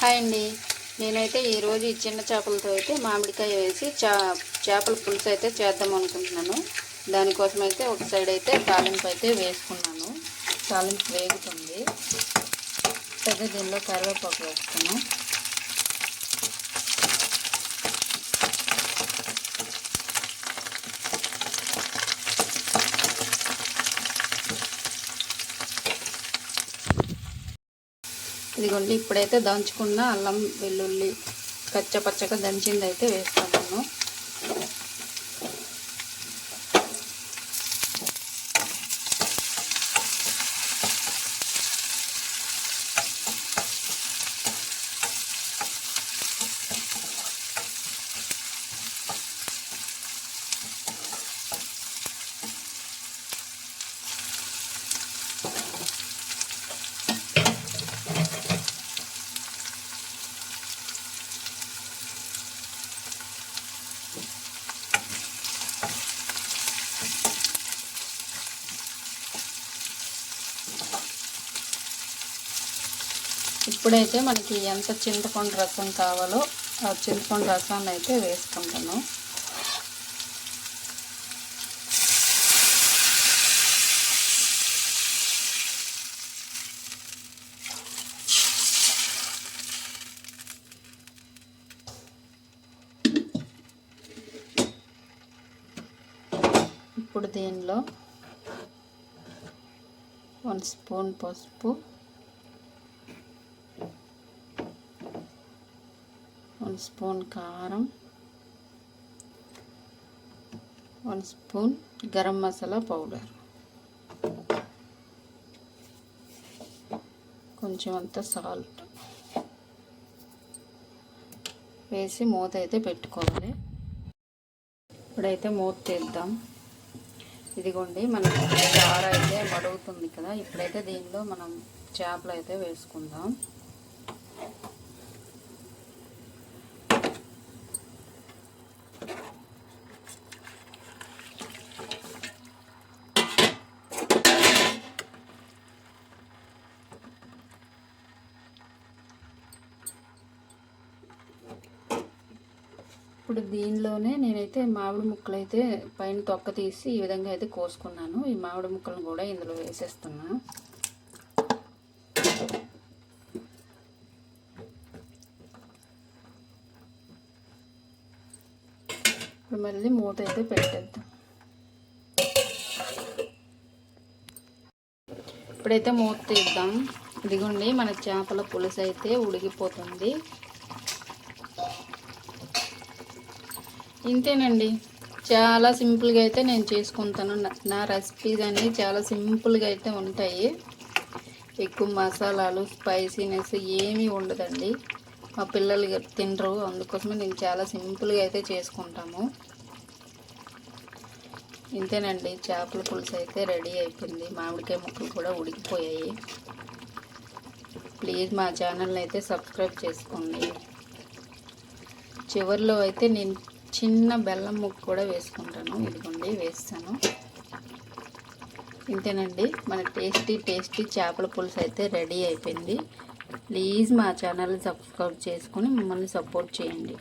Hi అండి. నేనైతే ఈరోజు ఈ చిన్న చేపలతో అయితే మామిడికాయ వేసి చా చేపల పులుసు అయితే చేద్దాం అనుకుంటున్నాను. దానికోసం అయితే ఒక సైడ్ అయితే తాలింపు అయితే వేసుకున్నాను. తాలింపు వేగుతుంది. పెద్ద దీనిలో కరివేపాకు వేసుకున్నాను ఇదిగోండి ఇప్పుడైతే దంచుకున్న అల్లం వెల్లుల్లి కచ్చపచ్చగా దంచింది అయితే వేస్తున్నాను ఇప్పుడైతే మనకి ఎంత చింతపండు రసం కావాలో ఆ చింతపండు రసాన్ని అయితే వేసుకుంటాను. ఇప్పుడు దీనిలో వన్ స్పూన్ పసుపు వన్ స్పూన్ కారం one spoon garam masala powder. కొంచెం అంత సాల్ట్ వేసి మూత అయితే పెట్టుకోవాలి. ఇప్పుడైతే మూత తీద్దాం. ఇదిగోండి మనం చారు అయితే మడుగుతుంది కదా. ఇప్పుడైతే దీనిలో మనం చేపలు అయితే వేసుకుందాం. ఇప్పుడు దీనిలోనే నేనైతే మామిడి ముక్కలు అయితే పైన తొక్క తీసి ఈ విధంగా అయితే కోసుకున్నాను. ఈ మామిడి ముక్కలను కూడా ఇందులో వేసేస్తున్నా. ఇప్పుడు మళ్ళీ మూత అయితే పెట్టేద్దాం. ఇప్పుడైతే మూత తీద్దాం. ఇదిగోండి మన చేపల పులుసు అయితే ఉడికిపోతుంది. ఇంతేనండి. చాలా సింపుల్గా అయితే నేను చేసుకుంటాను. నా రెసిపీస్ అనేవి చాలా సింపుల్గా అయితే ఉంటాయి. ఎక్కువ మసాలాలు స్పైసీనెస్ ఏమీ ఉండదండి. మా పిల్లలు తినరు. అందుకోసమే నేను చాలా సింపుల్గా అయితే చేసుకుంటాము. ఇంతేనండి. చేపల పులుసు అయితే రెడీ అయిపోయింది. మామిడికాయ ముక్కలు కూడా ఉడికిపోయాయి. ప్లీజ్ మా ఛానల్ని అయితే సబ్స్క్రైబ్ చేసుకోండి. చివరిలో అయితే నేను చిన్న బెల్లం ముక్క కూడా వేసుకుంటాను. ఇదిగోండి వేస్తాను. ఇంతేనండి మన టేస్టీ టేస్టీ చేపల పులుసు అయితే రెడీ అయిపోయింది. ప్లీజ్ మా ఛానల్ సబ్స్క్రైబ్ చేసుకొని మిమ్మల్ని సపోర్ట్ చేయండి.